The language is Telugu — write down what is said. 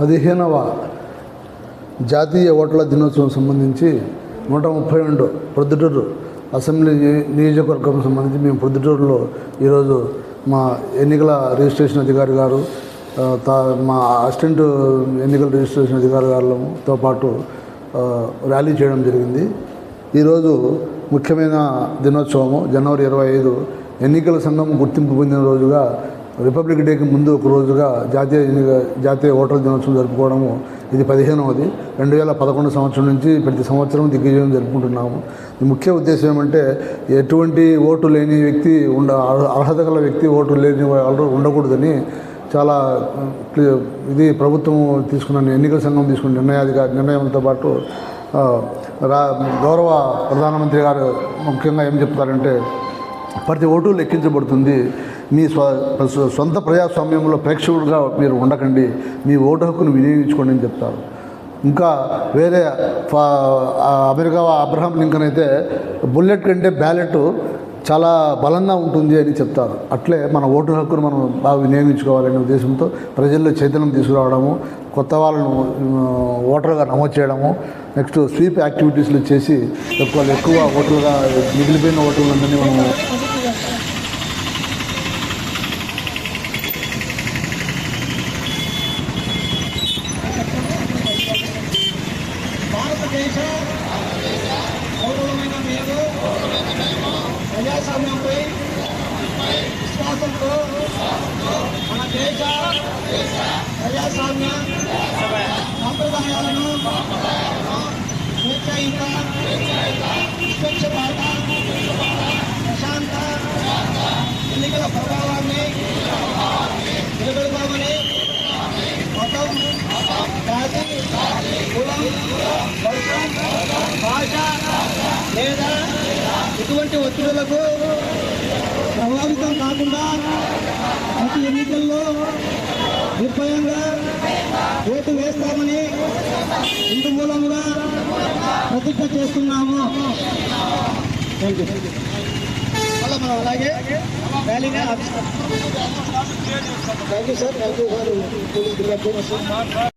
పదిహేనవ జాతీయ ఓట్ల దినోత్సవం సంబంధించి నూట ముప్పై రెండు ప్రొద్దుటూరు అసెంబ్లీ నియోజకవర్గం సంబంధించి మేము ప్రొద్దుటూరులో ఈరోజు మా ఎన్నికల రిజిస్ట్రేషన్ అధికారి గారు తా మా అసిస్టెంట్ ఎన్నికల రిజిస్ట్రేషన్ అధికారి గారులతో పాటు ర్యాలీ చేయడం జరిగింది. ఈరోజు ముఖ్యమైన దినోత్సవము జనవరి ఇరవై ఐదు ఎన్నికల సంఘం గుర్తింపు పొందిన రోజుగా రిపబ్లిక్ డేకి ముందు ఒక రోజుగా జాతీయ జాతీయ ఓటర్ల దినోత్సవం జరుపుకోవడము ఇది పదిహేనవది రెండు వేల పదకొండు సంవత్సరం నుంచి ప్రతి సంవత్సరం దిగ్విజయం జరుపుకుంటున్నాము. ముఖ్య ఉద్దేశం ఏమంటే ఎటువంటి ఓటు లేని వ్యక్తి ఉండ అర్హత గల వ్యక్తి ఓటు లేని వాళ్ళు ఉండకూడదని చాలా ఇది ప్రభుత్వం తీసుకున్న ఎన్నికల సంఘం తీసుకున్న నిర్ణయాధిక నిర్ణయంతో పాటు రా గౌరవ ప్రధానమంత్రి గారు ముఖ్యంగా ఏం చెప్తారంటే ప్రతి ఓటు లెక్కించబడుతుంది. మీ స్వ సొంత ప్రజాస్వామ్యంలో ప్రేక్షకులుగా మీరు ఉండకండి. మీ ఓటు హక్కును వినియోగించుకోండి అని చెప్తారు. ఇంకా వేరే అమెరికా అబ్రహాం లింకన్ అయితే బుల్లెట్ కంటే బ్యాలెట్ చాలా బలంగా ఉంటుంది అని చెప్తారు. అట్లే మన ఓటు హక్కును మనం బాగా వినియోగించుకోవాలనే ఉద్దేశంతో ప్రజల్లో చైతన్యం తీసుకురావడము కొత్త వాళ్ళను ఓటర్గా నమోదు చేయడము నెక్స్ట్ స్వీప్ యాక్టివిటీస్లు చేసి ఎక్కువ ఎక్కువ ఓటర్లుగా మిగిలిపోయిన ఓటర్లందరినీ మనం ప్రజాస్వామ్య సాంప్రదాయాలను స్వేచ్ఛాయుత నిష్పక్షపాత ప్రశాంత ఎన్నికల ప్రభావాన్ని నిలబెడతామని మతం జాతి కులం వర్షం భాష లేదా ఇటువంటి ఒత్తిడులకు ప్రభావితం కాకుండా ప్రతి ఎన్నికల్లో నిర్భయంగా ఓటు వేస్తామని ఇందు మూలంగా ప్రతిజ్ఞ చేస్తున్నాము. థ్యాంక్ యూ మళ్ళీ మనం అలాగే ర్యాలీనే thank you sir thank you sir